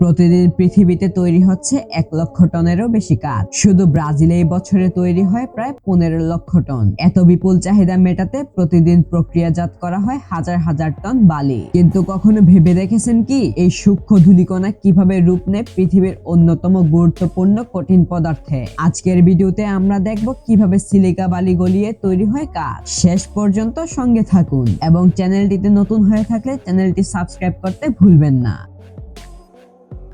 প্রতিদিন পৃথিবীতে তৈরি হচ্ছে এক লক্ষ টনেরও বেশি কাঠ। শুধু ব্রাজিলে এই বছরে তৈরি হয় প্রায় পনেরো লক্ষ টন। এত বিপুল চাহিদা মেটাতে প্রতিদিন প্রক্রিয়াজাত করা হয় হাজার হাজার টন বালি। কিন্তু কখনো ভেবে দেখেছেন কি, এই সূক্ষ্ম ধূলিকণা কীভাবে রূপ নেয় পৃথিবীর অন্যতম গুরুত্বপূর্ণ কঠিন পদার্থে? আজকের ভিডিওতে আমরা দেখব কীভাবে সিলিকা বালি গলিয়ে তৈরি হয় কাঠ। শেষ পর্যন্ত সঙ্গে থাকুন এবং চ্যানেলটিতে নতুন হয়ে থাকলে চ্যানেলটি সাবস্ক্রাইব করতে ভুলবেন না।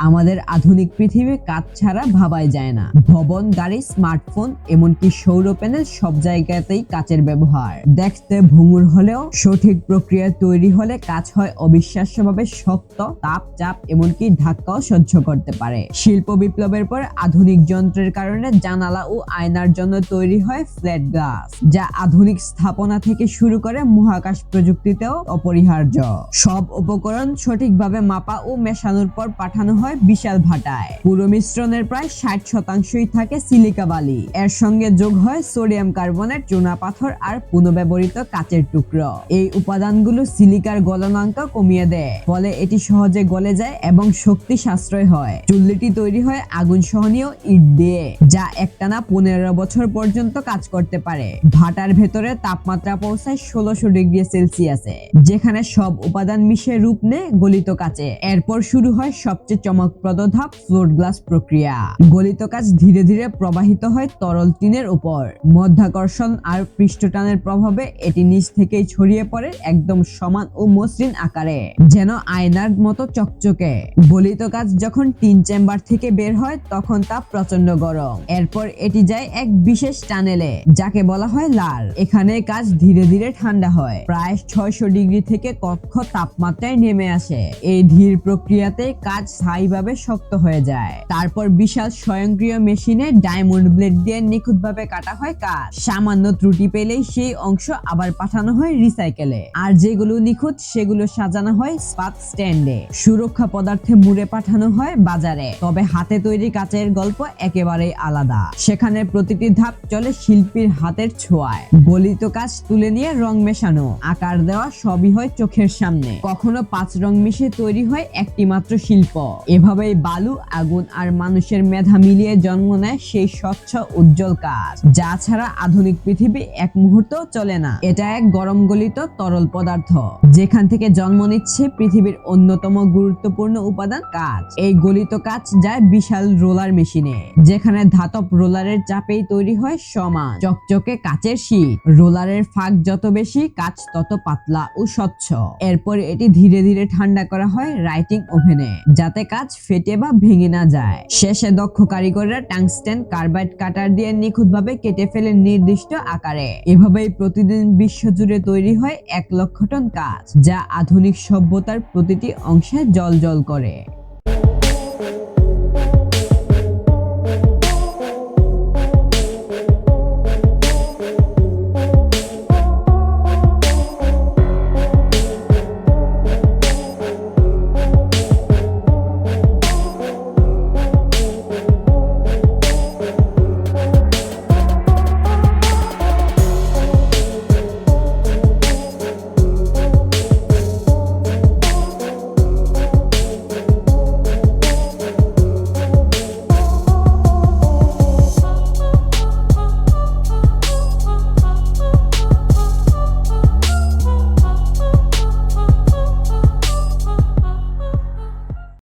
আমাদের আধুনিক পৃথিবী কাজ ছাড়া ভাবাই যায় না। ভবন, গাড়ি, স্মার্টফোন, এমনকি সৌর প্যানেল সব জায়গাতেই কাচের ব্যবহার। দেখতে ভঙ্গুর হলেও সঠিক প্রক্রিয়ায় তৈরি হলে কাজ হয় অবিশ্বাস্যভাবে শক্ত, তাপ, চাপ, এমনকি ধাক্কাও সহ্য করতে পারে। শিল্প বিপ্লবের পর আধুনিক যন্ত্রের কারণে জানালা ও আয়নার জন্য তৈরি হয় ফ্ল্যাট গ্লাস, যা আধুনিক স্থাপনা থেকে শুরু করে মহাকাশ প্রযুক্তিতেও অপরিহার্য। সব উপকরণ সঠিকভাবে মাপা ও মেশানোর পর পাঠানো হয় বিশাল ভাটায়। পুরো মিশ্রণের প্রায় ষাট শতাংশই থাকে সিলিকা বালি। এর সঙ্গে যোগ হয় সোডিয়াম কার্বনেট চুনা পাথর আর পুনঃব্যবহৃত কাচের টুকরো। এই উপাদানগুলো সিলিকার গলনাঙ্ক কমিয়ে দেয়, ফলে এটি সহজে গলে যায় এবং শক্তি সাশ্রয় হয়। চুল্লিটি তৈরি হয় আগুন সহনীয় ইট দিয়ে, যা একটানা পনেরো বছর পর্যন্ত কাজ করতে পারে। ভাটার ভেতরে তাপমাত্রা পৌঁছায় ষোলোশো ডিগ্রি সেলসিয়াসে, যেখানে সব উপাদান মিশে রূপ নেয় গলিত কাচে। এরপর শুরু হয় সবচেয়ে চমকপ্রদ ধাপ ফ্লোট গ্লাস প্রক্রিয়া। গলিত কাচ ধীরে ধীরে প্রবাহিত হয় তরল টিনের উপর। মধ্যাকর্ষণ আর পৃষ্ঠটানের প্রভাবে এটি নিচ থেকেই ছড়িয়ে পড়ে একদম সমান ও মসৃণ আকারে, যেন আয়নার মতো চকচকে। গলিত কাচ যখন টিন চেম্বার থেকে বের হয়, তখন তা প্রচণ্ড গরম। এরপর এটি যায় এক বিশেষ টানেলে, যাকে বলা হয় লাল। এখানে কাজ ধীরে ধীরে ঠান্ডা হয়। প্রায় ছয়শো ডিগ্রি থেকে কক্ষ তাপমাত্রায় নেমে আসে। এই ধীর প্রক্রিয়াতে কাজ স্থায়ীভাবে শক্ত হয়ে যায়। তারপর বিশাল স্বয়ংক্রিয় মেশিনে ডায়মন্ড ব্লেড দিয়ে নিখুঁতভাবে কাটা হয় কাজ। সামান্য ত্রুটি পেলেই সেই অংশ আবার পাঠানো হয় রিসাইকেলে। আর যেগুলো নিখুঁত, সেগুলো সাজানো হয় স্পাত স্ট্যান্ডে। সুরক্ষা পদার্থে মুড়ে পাঠানো হয় বাজারে। তবে হাতে তৈরি কাচের গল্প একেবারেই আলাদা। সেখানে প্রতিটি ধাপ চলে শিল্পীর হাতের ছোঁয়ায়। গলিত কাজ তুলে নিয়ে রং মেশানো। আকার দেওয়া সবই হয় চোখের সামনে। কখনো পাঁচ রং মিশে তৈরি হয় একটি মাত্র শিল্প। এভাবেই বালু, আগুন আর মানুষের মেধা মিলিয়ে জন্ম নেয় সেই স্বচ্ছ, উজ্জ্বল কাজ। যা ছাড়া আধুনিক পৃথিবী এক মুহূর্ত চলে না। এটা এক গরম গলিত তরল পদার্থ। যেখান থেকে জন্ম নিচ্ছে পৃথিবীর অন্যতম গুরুত্বপূর্ণ উপাদান কাজ। এই গলিত কাজ যায় বিশাল রোলার মেশিনে, যেখানে ধাতব রোলারের চাপেই তৈরি হয় সমান। চকচকে কাচের শীট। রোলারের ফাঁক যত বেশি, কাজ তত পাতলা ও স্বচ্ছ। এরপর এটি ধীরে ধীরে ঠান্ডা করা হয় রাইটিং ওভেনে, যাতে কাজ ফেটে বা ভেঙে না যায়। শেষে দক্ষ কারিগররা টাংস্টেন কার্বাইড কাটার দিয়ে নিখুঁতভাবে কেটে ফেলে নির্দিষ্ট আকারে। এভাবেই প্রতিদিন বিশ্বজুড়ে তৈরি হয় এক লক্ষ টন কাজ যা আধুনিক সভ্যতার প্রতিটি অংশে জল জল করে।